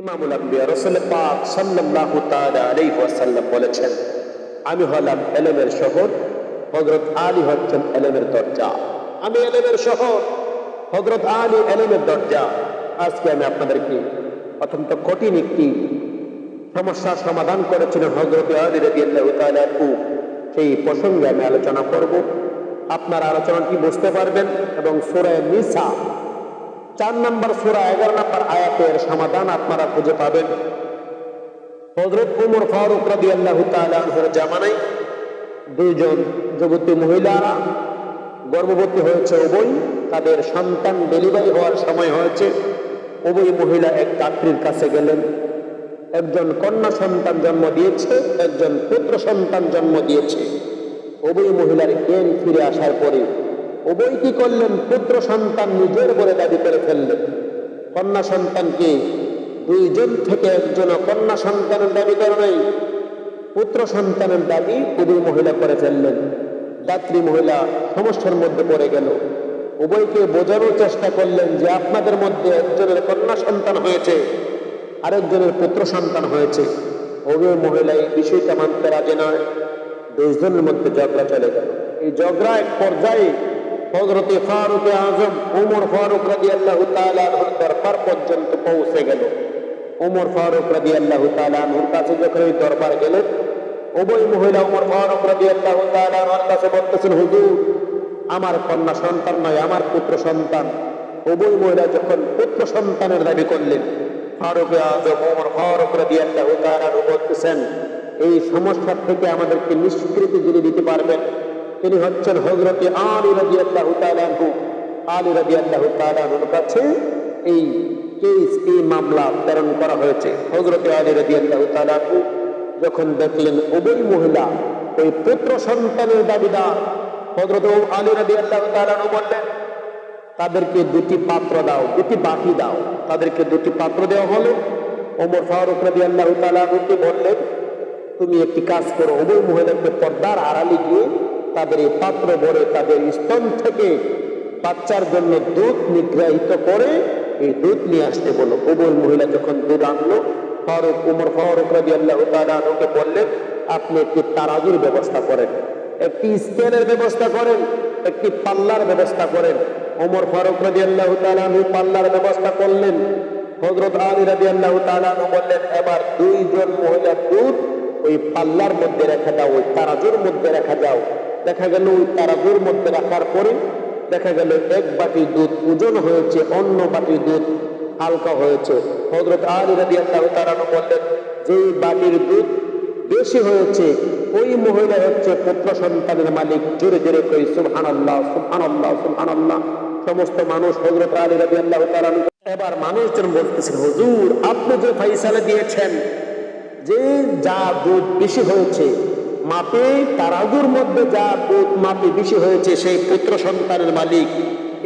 ইমামুল আম্বিয়া পাক আলাইহি ওয়াসাল্লাম বলেছেন, আমি হলাম এলেমের শহর, হযরত আলী হচ্ছেন এলেমের দরজা। আমি এলেমের শহর, হযরত আলী এলেমের দরজা। আজকে আমি আপনাদেরকে অত্যন্ত কঠিন একটি সমস্যার সমাধান করেছিলেন হযরত আলী আনহু। সেই প্রসঙ্গে আমি আলোচনা করব। আপনার আলোচনাটি বুঝতে পারবেন এবং সূরা নিসা চার নম্বর সুরা এগারো নম্বর আয়াতের সমাধান আপনারা খুঁজে পাবেন। হজরত উমর ফারুক রাদি আল্লাহ তালের জামানায় দুইজন যুবতী মহিলারা গর্ভবতী হয়েছে উভয় তাদের সন্তান ডেলিভারি হওয়ার সময় হয়েছে। উভয় মহিলা এক ডাক্তারির কাছে গেলেন। একজন কন্যা সন্তান জন্ম দিয়েছে, একজন পুত্র সন্তান জন্ম দিয়েছে। উভয় মহিলার জ্ঞান ফিরে আসার পরে উভয় কি করলেন? পুত্র সন্তান নিজের বলে দাবি করে ফেললেন। কন্যা সন্তানকে দুইজন থেকে একজন কন্যা সন্তানের দাবি করে নাই, পুত্র সন্তানের দাবি উভয় মহিলা করে ফেললেন। দাত্রী মহিলা সমস্যার মধ্যে পড়ে গেল। উভয়কে বোঝানোর চেষ্টা করলেন যে আপনাদের মধ্যে একজনের কন্যা সন্তান হয়েছে, আরেকজনের পুত্র সন্তান হয়েছে। উভয় মহিলা এই বিষয়টা মানতে রাজি নয়। দুইজনের মধ্যে ঝগড়া চলে গেল। এই ঝগড়া এক পর্যায়ে হজরতে ফারুক আজম, উমর ফারুক রাজি আল্লাহ দরবার পর্যন্ত পৌঁছে গেল। উমর ফারুক রাজি আল্লাহ তালুর কাছে যখন ওই দরবার গেলেন উভয় মহিলা উমর ফারুক রাজি আল্লাহ তালুর কাছে বলতেছেন, হুজুর, আমার কন্যা সন্তান নয়, আমার পুত্র সন্তান। উভয় মহিলা যখন পুত্র সন্তানের দাবি করলেন, ফারুক আজম, উমর ফারুক রাজি আল্লাহ তালু বলতেছেন, এই সমস্যার থেকে আমাদেরকে নিষ্কৃতি যিনি দিতে পারবেন তিনি হচ্ছেন হজরতে আলী রাজি আল্লাহ তালু আলী রাজি আল্লাহ তালুর কাছে এই কেস, এই মামলা প্রেরণ করা হয়েছে। হজরতে আলী রাজি আল্লাহ তালু যখন দেখলেন উভয় মহিলা, ওই পুত্র সন্তানের দাবিদার হজরত আলী রাজি আল্লাহ তালু বললেন, তাদেরকে দুটি পাত্র দাও, দুটি বাটি দাও। তাদেরকে দুটি পাত্র দেওয়া হলো। ওমর ফারুক রাজি আল্লাহ তালুকে বললেন, তুমি একটি কাজ করো। উভয় মহিলাকে পর্দার আড়ালে গিয়ে তাদের এই পাত্র ভরে তাদের স্তন থেকে বাচ্চার জন্য দুধ নিগ্রাহিত করে এই দুধ নিয়ে আসতে বলো উভয় মহিলা যখন দুধ আনলো, ফারুক উমর, ফারুক রাজি আল্লাহ তালুকে বললেন, আপনি একটি তারাজুর ব্যবস্থা করেন, একটি স্কেলের ব্যবস্থা করেন, একটি পাল্লার ব্যবস্থা করেন। ওমর ফারুক রাজি আল্লাহ তালু পাল্লার ব্যবস্থা করলেন। হজরত আলী রাজি আল্লাহ তালু বললেন, এবার দুইজন মহিলার দুধ ওই পাল্লার মধ্যে রেখে দাও, ওই তারাজুর মধ্যে রেখা যাও দেখা গেল ওই তারাজুর মধ্যে রাখার পরে দেখা গেল এক বাটি দুধ ওজন হয়েছে, অন্য বাটি দুধ হালকা হয়েছে। হজরত আলী রাজি আল্লাহ তালানো বললেন যে বাটির দুধ বেশি হয়েছে, ওই মহিলা হচ্ছে পুত্র সন্তানের মালিক। জোরে জোরে কই সুবহান আল্লাহ সুবহান আল্লাহ সুবহান আল্লাহ সমস্ত মানুষ হজরত আলী রাজি আল্লাহ তালানো এবার মানুষজন বলতেছেন হুজুর, আপনি যে ফাইসালা দিয়েছেন, যে যা দুধ বেশি হয়েছে মাপে তারাজুর মধ্যে যা মাপে বেশি হয়েছে সেই পুত্র সন্তানের মালিক।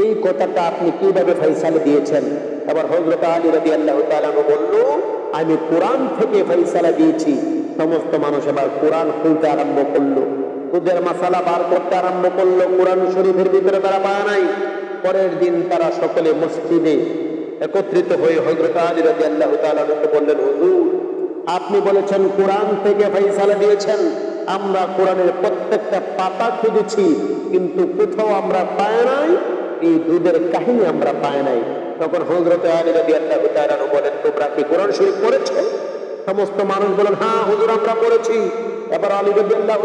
এই কথাটা আপনি কীভাবে ফাইসালে দিয়েছেন? এবার হজরত আলী রবি আল্লাহ তালানু বলল, আমি কোরআন থেকে ফাইসালা দিয়েছি। সমস্ত মানুষ আবার কোরআন খুলতে আরম্ভ করল। দুধের মশালা বার করতে আরম্ভ করল। কোরআন শরীফের ভিতরে তারা পায় নাই। পরের দিন তারা সকলে মসজিদে একত্রিত হয়ে হজরত আলী রবি আল্লাহ তালানুকে বললেন, হুজুর, আপনি বলেছেন কোরআন থেকে ফাইসালা দিয়েছেন। আমরা কোরআনের প্রত্যেকটা পাতা খুঁজেছি, কিন্তু কোথাও আমরা পায় নাই, এই দুধের কাহিনী আমরা পায় নাই। তখন হজরত আলী রাজি আল্লাহ বলেন, তোমরা কি কোরআন শরীফ পড়েছো? সমস্ত মানুষ বলেন হ্যাঁ হুজুর, আমরা পড়েছি। এবার আলী রাজি আল্লাহ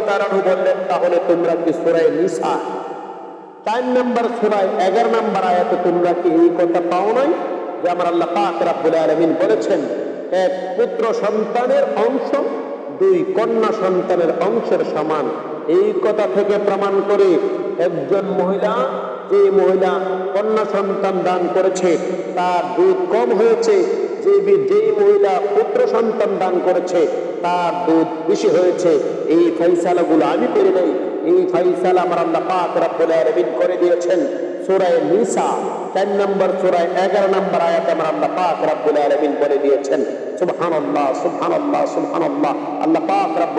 বললেন, তাহলে তোমরা কি সূরা নিসা? চার নম্বর সূরায় এগারো নম্বর আয়াতে তোমরা কি এই কথা পাও নাই? যে আমার আল্লাহ পাক আলামিন বলেছেন, এক পুত্র সন্তানের অংশ দুই কন্যা সন্তানের অংশের সমান। এই কথা থেকে প্রমাণ করে একজন মহিলা, যে মহিলা কন্যা সন্তান দান করেছে, তার দুধ কম হয়েছে। যে যেই মহিলা পুত্র সন্তান দান করেছে, তার দুধ বেশি হয়েছে। এই ফাইসালাগুলো আমি করি নাই। এই ফাইসালা আমার আল্লাহ পাক রাব্বুল করে দিয়েছেন। সূরায়ে নিসা, চার নম্বর সূরায় এগারো নম্বর আয়াত আমার আল্লাহ পাক রাব্বুল আলামিন দিয়েছেন, সুবহানাল্লাহ সুবহানাল্লাহ সুবহানাল্লাহ, আল্লাহ পাক রাব্বুল